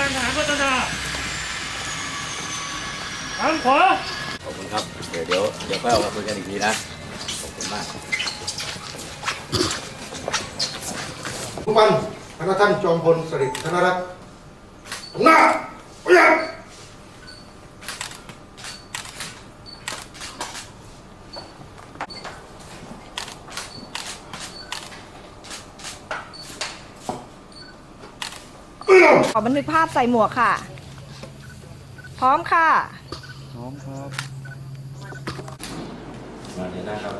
การฐานพัฒนาทางขวาขอบคุณครับ เดี๋ยวเดี๋ยวเดี๋ยวค่อยเอกมาคุยกันอีกทีนะ ขอบคุณมากทุกท่านพนักท่านจอมพลสฤษดิ์ธนรัตน์หน้าไปรยัด ขอบันทึกภาพใส่หมวกค่ะ พร้อมค่ะมาเดี๋ยวนะครับ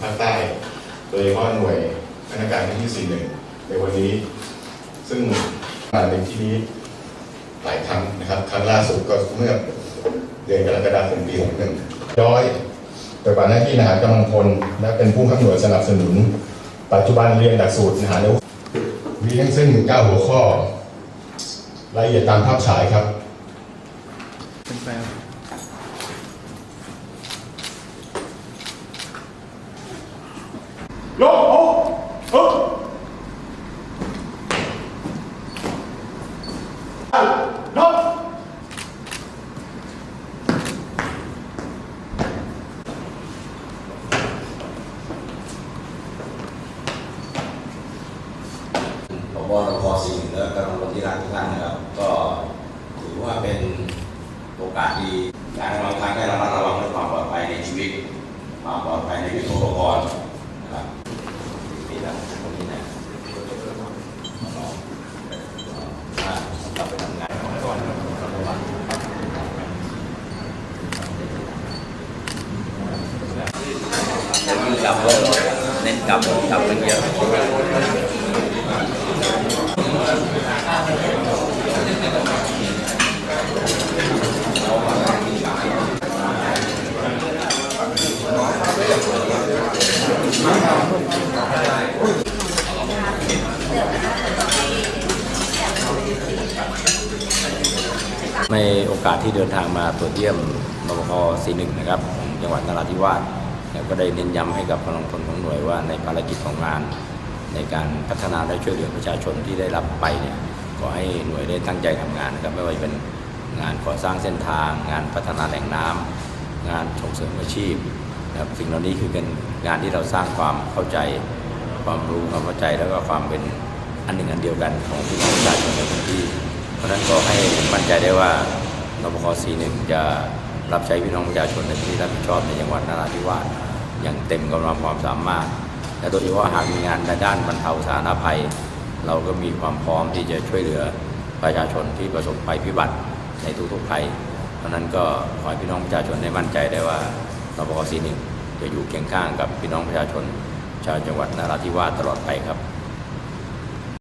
ภาคใต้โดยเฉพาะหน่วยพนักงานที่ 41 ในวันนี้ ซึ่งมาในที่นี้หลายครั้งนะครับ ครั้งล่าสุดก็เมื่อเดือนกรกฎาคมปี61ย้อยปฏิบัติหน้าที่ทหารกำลังพลและเป็นผู้ขับหน่วยสนับสนุน ปัจจุบันเรียนหลักสูตรทหารมีทั้งสิ้น9หัวข้อรายละเอียดตามภาพฉายครับโอ้เออลบ ผบรพสี่และกำลังพลที่รักทุกท่านนะครับ ก็ถือว่าเป็นโอกาสดีการกำลังทางให้ระมัดระวังเรื่องความปลอดภัยในชีวิต ความปลอดภัยในยุทโธปกรณ์นะครับนี่นะตรงนี้นะน้องๆอ่ากลับไปทำงานก่อนระวังกลับเลยเน้นกลับกลับกันเยอะ ในโอกาสที่เดินทางมาตรวจเยี่ยมนปค41นะครับจังหวัดนราธิวาสก็ได้เน้นย้ำให้กับกำลังพลของหน่วยว่าในภารกิจของงาน ในการพัฒนาและช่วยเหลือประชาชนที่ได้รับไปเนี่ยก็ให้หน่วยได้ตั้งใจทำงานนะครับไม่ว่าจะเป็นงานก่อสร้างเส้นทาง งานพัฒนาแหล่งน้ำงานส่งเสริมอาชีพนะครับสิ่งเหล่านี้คือเป็นงานที่เราสร้างความเข้าใจ ความรู้ความเข้าใจแล้วก็ความเป็นอันหนึ่งอันเดียวกันของพี่น้องประชาชนในพื้นที่ ราะนั้นก็ให้มั่นใจได้ว่านปค41 จะรับใช้พี่น้องประชาชนในที่รับผิดชอบในจังหวัดนราธิวาสอย่างเต็มกำลังความสามารถ และโดยเฉพาะหากมีงานในด้านบรรเทาสาธารณภัย เราก็มีความพร้อมที่จะช่วยเหลือประชาชนที่ประสบภัยพิบัติในทุกๆภัย เพราะฉะนั้นก็ขอให้พี่น้องประชาชนได้มั่นใจได้ว่านปค41 จะอยู่เคียงข้างกับพี่น้องประชาชนชาวจังหวัดนราธิวาสตลอดไปครับ